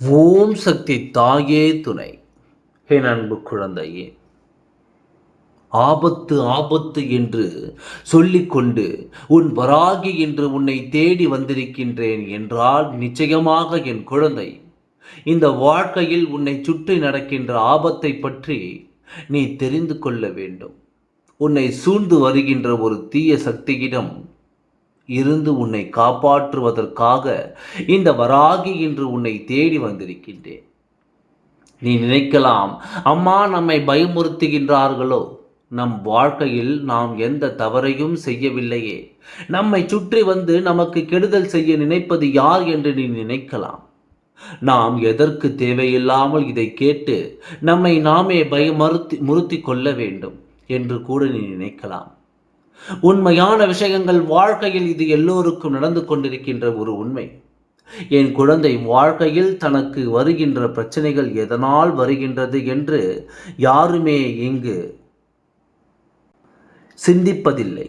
ஓம் சக்தி தாயே துணை. என் அன்பு குழந்தையே. ஆபத்து ஆபத்து என்று சொல்லிக்கொண்டு உன் வராகி என்று உன்னை தேடி வந்திருக்கின்றேன் என்றால் நிச்சயமாக என் குழந்தை இந்த வாழ்க்கையில் உன்னை சுற்றி நடக்கின்ற ஆபத்தை பற்றி நீ தெரிந்து கொள்ள வேண்டும். உன்னை சூழ்ந்து வருகின்ற ஒரு தீய சக்தியிடம் இருந்து உன்னை காப்பாற்றுவதற்காக இந்த வராகி இன்று உன்னை தேடி வந்திருக்கின்றேன். நீ நினைக்கலாம் அம்மா நம்மை பயமுறுத்துகின்றார்களோ? நம் வாழ்க்கையில் நாம் எந்த தவறையும் செய்யவில்லையே. நம்மை சுற்றி வந்து நமக்கு கெடுதல் செய்ய நினைப்பது யார் என்று நீ நினைக்கலாம். நாம் எதற்கு தேவையில்லாமல் இதை கேட்டு நம்மை நாமே பயமறுத்தி முறுத்தி கொள்ள வேண்டும் என்று கூட நீ நினைக்கலாம். உண்மையான விஷயங்கள் வாழ்க்கையில் இது எல்லோருக்கும் நடந்து கொண்டிருக்கின்ற ஒரு உண்மை. என் குழந்தை வாழ்க்கையில் தனக்கு வருகின்ற பிரச்சனைகள் எதனால் வருகின்றது என்று யாருமே இங்கு சிந்திப்பதில்லை.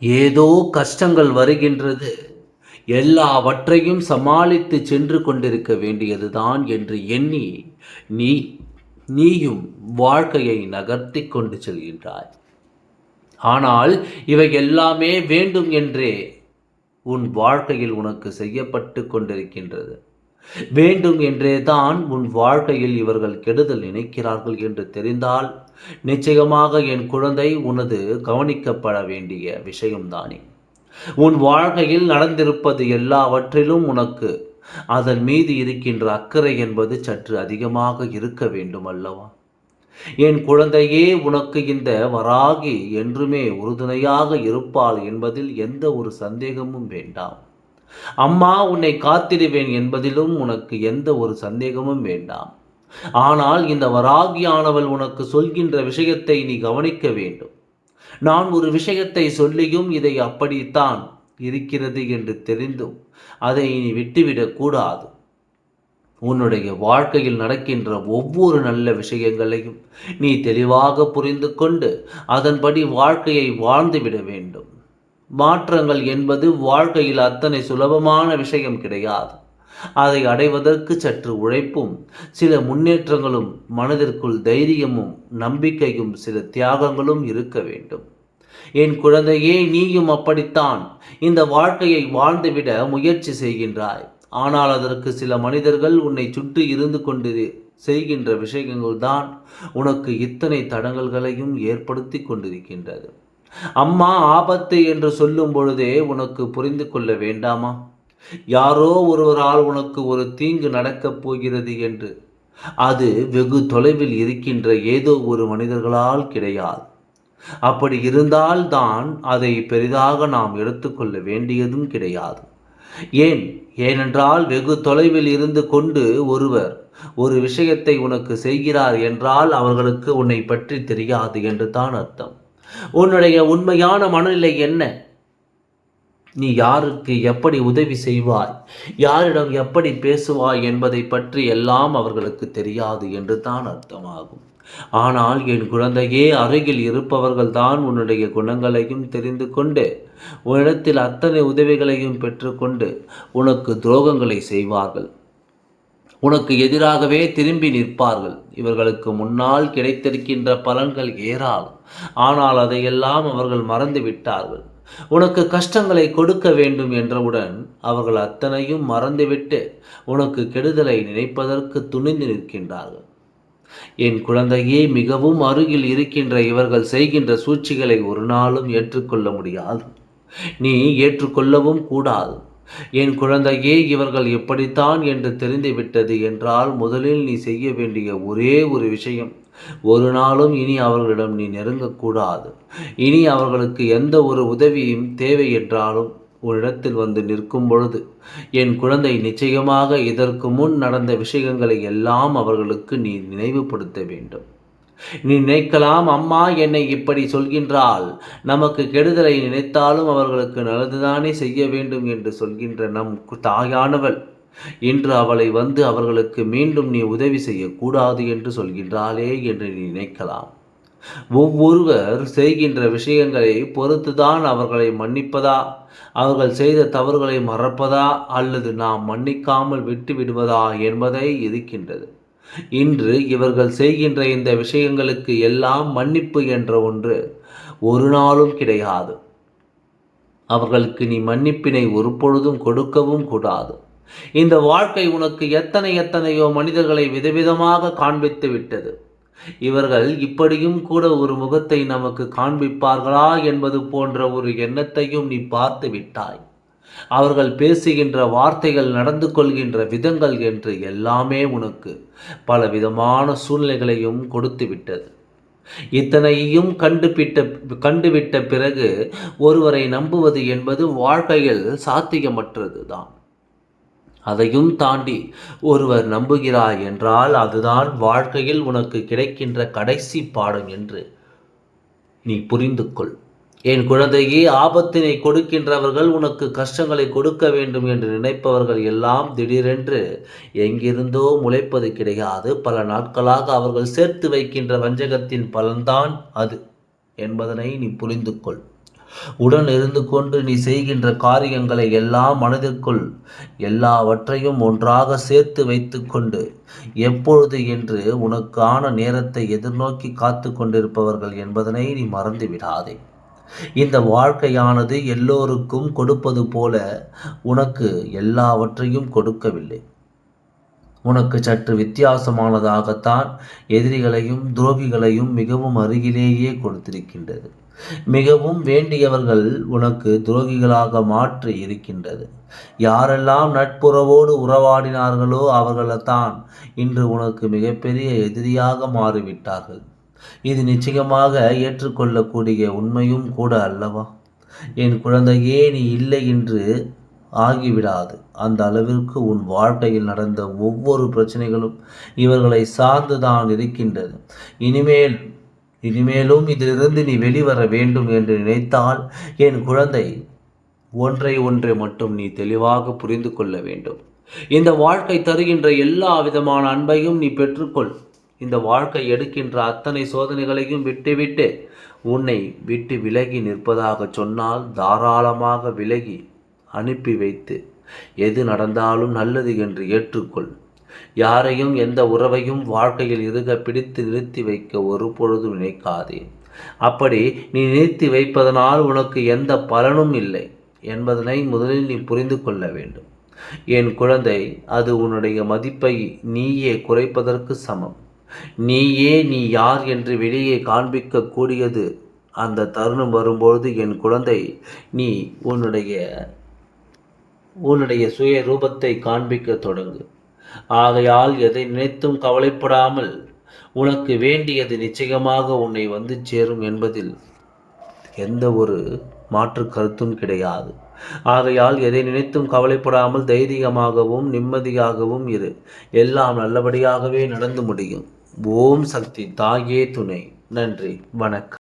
ஏதோ கஷ்டங்கள் வருகின்றது. எல்லாவற்றையும் சமாளித்து சென்று கொண்டிருக்க வேண்டியதுதான் என்று எண்ணி நீ நீயும் வாழ்க்கையை நகர்த்தி கொண்டு செல்கின்றாய். ஆனால் இவை எல்லாமே வேண்டும் என்றே உன் வாழ்க்கையில் உனக்கு செய்யப்பட்டு கொண்டிருக்கின்றது. வேண்டும் என்றே தான் உன் வாழ்க்கையில் இவர்கள் கெடுதல் நினைக்கிறார்கள் என்று தெரிந்தால் நிச்சயமாக என் குழந்தை உனது கவனிக்கப்பட வேண்டிய விஷயம்தானே. உன் வாழ்க்கையில் நடந்திருப்பது எல்லாவற்றிலும் உனக்கு அதன் மீது இருக்கின்ற அக்கறை என்பது சற்று அதிகமாக இருக்க வேண்டும் அல்லவா என் குழந்தையே உனக்கு இந்த வராகி என்றுமே உறுதுணையாக இருப்பாள் என்பதில் எந்த ஒரு சந்தேகமும் வேண்டாம். அம்மா உன்னை காத்திடுவேன் என்பதிலும் உனக்கு எந்த ஒரு சந்தேகமும் வேண்டாம். ஆனால் இந்த வராகியானவள் உனக்கு சொல்கின்ற விஷயத்தை நீ கவனிக்க வேண்டும். நான் ஒரு விஷயத்தை சொல்லியும் இதை அப்படித்தான் இருக்கிறது என்று தெரிந்தும் அதை நீ விட்டுவிடக்கூடாது உன்னுடைய வாழ்க்கையில் நடக்கின்ற ஒவ்வொரு நல்ல விஷயங்களையும் நீ தெளிவாக புரிந்து கொண்டு அதன்படி வாழ்க்கையை வாழ்ந்துவிட வேண்டும். மாற்றங்கள் என்பது வாழ்க்கையில் அத்தனை சுலபமான விஷயம் கிடையாது. அதை அடைவதற்கு சற்று உழைப்பும் சில முன்னேற்றங்களும் மனதிற்குள் தைரியமும் நம்பிக்கையும் சில தியாகங்களும் இருக்க வேண்டும். என் குழந்தையே நீயும் அப்படித்தான். இந்த வாழ்க்கையை வாழ்ந்துவிட முயற்சி செய்கின்றாய். ஆனால் அதற்கு சில மனிதர்கள் உன்னை சுற்றி இருந்து கொண்டு செய்கின்ற விஷயங்கள் தான் உனக்கு இத்தனை தடங்கல்களையும் ஏற்படுத்தி கொண்டிருக்கின்றது. அம்மா ஆபத்து என்று சொல்லும் பொழுதே உனக்கு புரிந்து கொள்ள வேண்டாமா? யாரோ ஒருவரால் உனக்கு ஒரு தீங்கு நடக்கப் போகிறது என்று. அது வெகு தொலைவில் இருக்கின்ற ஏதோ ஒரு மனிதர்களால் கிடையாது. அப்படி இருந்தால்தான் அதை பெரிதாக நாம் எடுத்துக்கொள்ள வேண்டியதும் கிடையாது. ஏன்? ஏனென்றால் வெகு தொலைவில் இருந்து கொண்டு ஒருவர் ஒரு விஷயத்தை உனக்கு செய்கிறார் என்றால் அவர்களுக்கு உன்னை பற்றி தெரியாது என்று தான் அர்த்தம். உன்னுடைய உண்மையான மனநிலை என்ன? நீ யாருக்கு எப்படி உதவி செய்வாய்? யாரிடம் எப்படி பேசுவாய் என்பதை பற்றி எல்லாம் அவர்களுக்கு தெரியாது என்று தான் அர்த்தமாகும். ஆனால் என் குழந்தையே அருகில் இருப்பவர்கள்தான் உன்னுடைய குணங்களையும் தெரிந்து கொண்டு உன்னிடத்தில் அத்தனை உதவிகளையும் பெற்றுக்கொண்டு உனக்கு துரோகங்களை செய்வார்கள். உனக்கு எதிராகவே திரும்பி நிற்பார்கள். இவர்களுக்கு முன்னால் கிடைத்திருக்கின்ற பலன்கள் ஏராளம். ஆனால் அதையெல்லாம் அவர்கள் மறந்து விட்டார்கள். உனக்கு கஷ்டங்களை கொடுக்க வேண்டும் என்றவுடன் அவர்கள் அத்தனையும் மறந்துவிட்டு உனக்கு கெடுதலை நினைப்பதற்கு துணிந்து நிற்கின்றார்கள். என் குழந்தையே மிகவும் அருகில் இருக்கின்ற இவர்கள் செய்கின்ற சூழ்ச்சிகளை ஒரு நாளும் ஏற்றுக்கொள்ள முடியாது. நீ ஏற்றுக்கொள்ளவும் கூடாது. என் குழந்தையே இவர்கள் எப்படித்தான் என்று தெரிந்துவிட்டது என்றால் முதலில் நீ செய்ய வேண்டிய ஒரே ஒரு விஷயம். ஒரு நாளும் இனி அவர்களிடம் நீ நெருங்கக்கூடாது. இனி அவர்களுக்கு எந்த ஒரு உதவியும் தேவை என்றாலும் உன்னிடத்தில் வந்து நிற்கும் பொழுது என் குழந்தை நிச்சயமாக இதற்கு முன் நடந்த விஷயங்களை எல்லாம் அவர்களுக்கு நீ நினைவுபடுத்த வேண்டும். நீ நினைக்கலாம் அம்மா என்னை இப்படி சொல்கின்றால் நமக்கு கெடுதலை நினைத்தாலும் அவர்களுக்கு நல்லதுதானே செய்ய வேண்டும் என்று சொல்கின்ற நம் தாயானவள். இன்று அவளை வந்து அவர்களுக்கு மீண்டும் நீ உதவி செய்யக்கூடாது என்று சொல்கின்றாளே என்று நீ நினைக்கலாம். ஒவ்வொருவர் செய்கின்ற விஷயங்களை பொறுத்துதான் அவர்களை மன்னிப்பதா? அவர்கள் செய்த தவறுகளை மறப்பதா? அல்லது நாம் மன்னிக்காமல் விட்டு விடுவதா என்பதை இருக்கின்றது. இன்று இவர்கள் செய்கின்ற இந்த விஷயங்களுக்கு எல்லாம் மன்னிப்பு என்ற ஒன்று ஒரு நாளும் கிடையாது. அவர்களுக்கு நீ மன்னிப்பினை ஒரு பொழுதும் கொடுக்கவும் கூடாது. இந்த வாழ்க்கை உனக்கு எத்தனை எத்தனையோ மனிதர்களை விதவிதமாக காண்பித்து விட்டது. இவர்கள் இப்படியும் கூட ஒரு முகத்தை நமக்கு காண்பிப்பார்களா என்பது போன்ற ஒரு எண்ணத்தையும் நீ பார்த்து விட்டாய். அவர்கள் பேசுகின்ற வார்த்தைகள் நடந்து கொள்கின்ற விதங்கள் என்று எல்லாமே உனக்கு பல விதமான சூழ்நிலைகளையும் கொடுத்து விட்டது. இத்தனையும் கண்டுபிட்ட கண்டுவிட்ட பிறகு ஒருவரை நம்புவது என்பது வாழ்க்கையில் சாத்தியமற்றது தான் அதையும் தாண்டி ஒருவர் நம்புகிறாய் என்றால் அதுதான் வாழ்க்கையில் உனக்கு கிடைக்கின்ற கடைசி பாடம் என்று நீ புரிந்து கொள் என் குழந்தையே ஆபத்தினை கொடுக்கின்றவர்கள் உனக்கு கஷ்டங்களை கொடுக்க வேண்டும் என்று நினைப்பவர்கள் எல்லாம் திடீரென்று எங்கிருந்தோ முளைப்பது கிடையாது. பல நாட்களாக அவர்கள் சேர்த்து வைக்கின்ற வஞ்சகத்தின் பலன்தான் அது என்பதனை நீ புரிந்து கொள் உடன் இருந்து கொண்டு நீ செய்கின்ற காரியங்களை எல்லாம் மனதிற்குள் எல்லாவற்றையும் ஒன்றாக சேர்த்து வைத்துக்கொண்டு எப்பொழுது என்று உனக்கான நேரத்தை எதிர்நோக்கி காத்து கொண்டிருப்பவர்கள் என்பதனை நீ மறந்து விடாதே. இந்த வாழ்க்கையானது எல்லோருக்கும் கொடுப்பது போல உனக்கு எல்லாவற்றையும் கொடுக்கவில்லை. உனக்கு சற்று வித்தியாசமானதாகத்தான் எதிரிகளையும் துரோகிகளையும் மிகவும் அருகிலேயே கொடுத்திருக்கின்றது. மிகவும் வேண்டியவர்கள் உனக்கு துரோகிகளாக மாற்றி இருக்கின்றது. யாரெல்லாம் நட்புறவோடு உறவாடினார்களோ அவர்களைத்தான் இன்று உனக்கு மிகப்பெரிய எதிரியாக மாறிவிட்டார்கள். இது நிச்சயமாக ஏற்றுக்கொள்ளக்கூடிய உண்மையும் கூட அல்லவா? என் குழந்தையே நீ இல்லை என்று ஆகிவிடாது. அந்த அளவிற்கு உன் வாழ்க்கையில் நடந்த ஒவ்வொரு பிரச்சனைகளும் இவர்களை சார்ந்துதான் இருக்கின்றது. இனிமேல் இனிமேலும் இதிலிருந்து நீ வெளிவர வேண்டும் என்று நினைத்தால் என் குழந்தை ஒன்றை ஒன்றை மட்டும் நீ தெளிவாக புரிந்து கொள்ள வேண்டும். இந்த வாழ்க்கை தருகின்ற எல்லா விதமான அன்பையும் நீ பெற்றுக்கொள். இந்த வாழ்க்கை எடுக்கின்ற அத்தனை சோதனைகளையும் விட்டுவிட்டு உன்னை விட்டு விலகி நிற்பதாக சொன்னால் தாராளமாக விலகி அனுப்பி வைத்து எது நடந்தாலும் நல்லது என்று ஏற்றுக்கொள். யாரையும் எந்த உறவையும் வாழ்க்கையில் இருக பிடித்து நிறுத்தி வைக்க ஒரு பொழுதும் நினைக்காதே. அப்படி நீ நிறுத்தி வைப்பதனால் உனக்கு எந்த பலனும் இல்லை என்பதனை முதலில் நீ புரிந்து கொள்ள வேண்டும். என் குழந்தை அது உன்னுடைய மதிப்பை நீயே குறைப்பதற்கு சமம். நீயே நீ யார் என்று வெளியே காண்பிக்க கூடியது அந்த தருணம் வரும்பொழுது என் குழந்தை நீ உன்னுடைய உன்னுடைய சுய ரூபத்தை காண்பிக்க தொடங்கு. ஆகையால் எதை நினைத்தும் கவலைப்படாமல் உனக்கு வேண்டியது நிச்சயமாக உன்னை வந்து சேரும் என்பதில் எந்த ஒரு மாற்று கருத்தும் கிடையாது. ஆகையால் எதை நினைத்தும் கவலைப்படாமல் தைரியமாகவும் நிம்மதியாகவும் இரு. எல்லாம் நல்லபடியாகவே நடந்து முடியும். ஓம் சக்தி தாயே துணை. நன்றி. வணக்கம்.